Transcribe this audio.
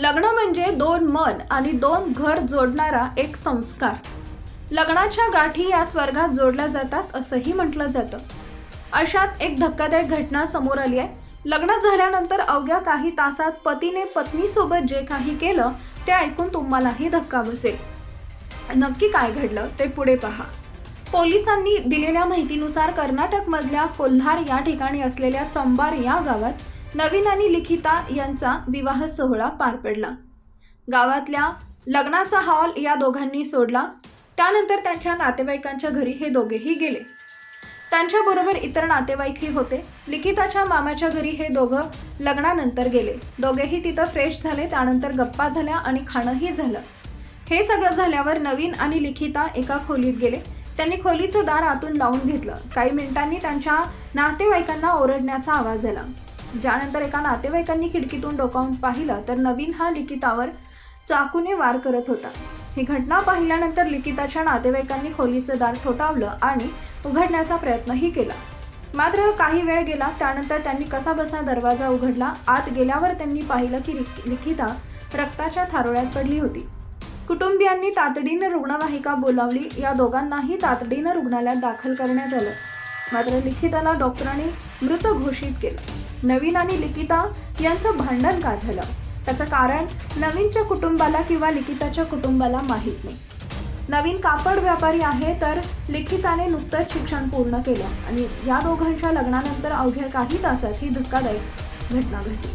लग्न म्हणजे दोन मन आणि दोन घर जोडणारा एक संस्कार. लग्नाच्या गाठी या स्वर्गात जोडल्या जातात असंही म्हटलं जातं. अशात एक धक्कादायक घटना समोर आली आहे. लग्न झाल्यानंतर अवघ्या काही तासात पतीने पत्नीसोबत जे काही केलं ते ऐकून तुम्हालाही धक्का बसेल. नक्की काय घडलं ते पुढे पहा. पोलिसांनी दिलेल्या माहितीनुसार कर्नाटकमधल्या कोल्हार या ठिकाणी असलेल्या चंबार या गावात नवीन आणि लिखिता यांचा विवाह सोहळा पार पडला. गावातल्या लग्नाचा हॉल या दोघांनी सोडला. त्यानंतर त्यांच्या नातेवाईकांच्या घरी हे दोघेही गेले. त्यांच्याबरोबर इतर नातेवाईकही होते. लिखिताच्या मामाच्या घरी हे दोघं लग्नानंतर गेले. दोघेही तिथं फ्रेश झाले त्यानंतर गप्पा झाल्या आणि खाणंही झालं. हे सगळं झाल्यावर नवीन आणि लिखिता एका खोलीत गेले. त्यांनी खोलीचं दार आतून लावून घेतलं. काही मिनिटांनी त्यांच्या नातेवाईकांना ओरडण्याचा आवाज आला. ज्यानंतर एका नातेवाईकांनी खिडकीतून डोकावून पाहिलं तर नवीन हा लिखितावर चाकूने वार करत होता. ही घटना पाहिल्यानंतर लिखिताच्या नातेवाईकांनी खोलीचं दार ठोठावलं आणि उघडण्याचा प्रयत्नही केला. मात्र काही वेळ गेला त्यानंतर त्यांनी कसा बसा दरवाजा उघडला. आत गेल्यावर त्यांनी पाहिलं की लिख- लिखिता रक्ताच्या थारोळ्यात पडली होती. कुटुंबियांनी तातडीनं रुग्णवाहिका बोलावली. या दोघांनाही तातडीनं रुग्णालयात दाखल करण्यात आलं. मात्र लिखिताला डॉक्टरांनी मृत घोषित केलं. नवीन आणि लिखिता यांचं भांडण का झालं? त्याचं कारण नवीनच्या कुटुंबाला किंवा लिखिताच्या कुटुंबाला माहीत नाही. नवीन कापड व्यापारी आहे तर लिखिताने नुकतंच शिक्षण पूर्ण केलं आणि या दोघांच्या लग्नानंतर अवघ्या काही तासात ही धक्कादायक घटना घडली.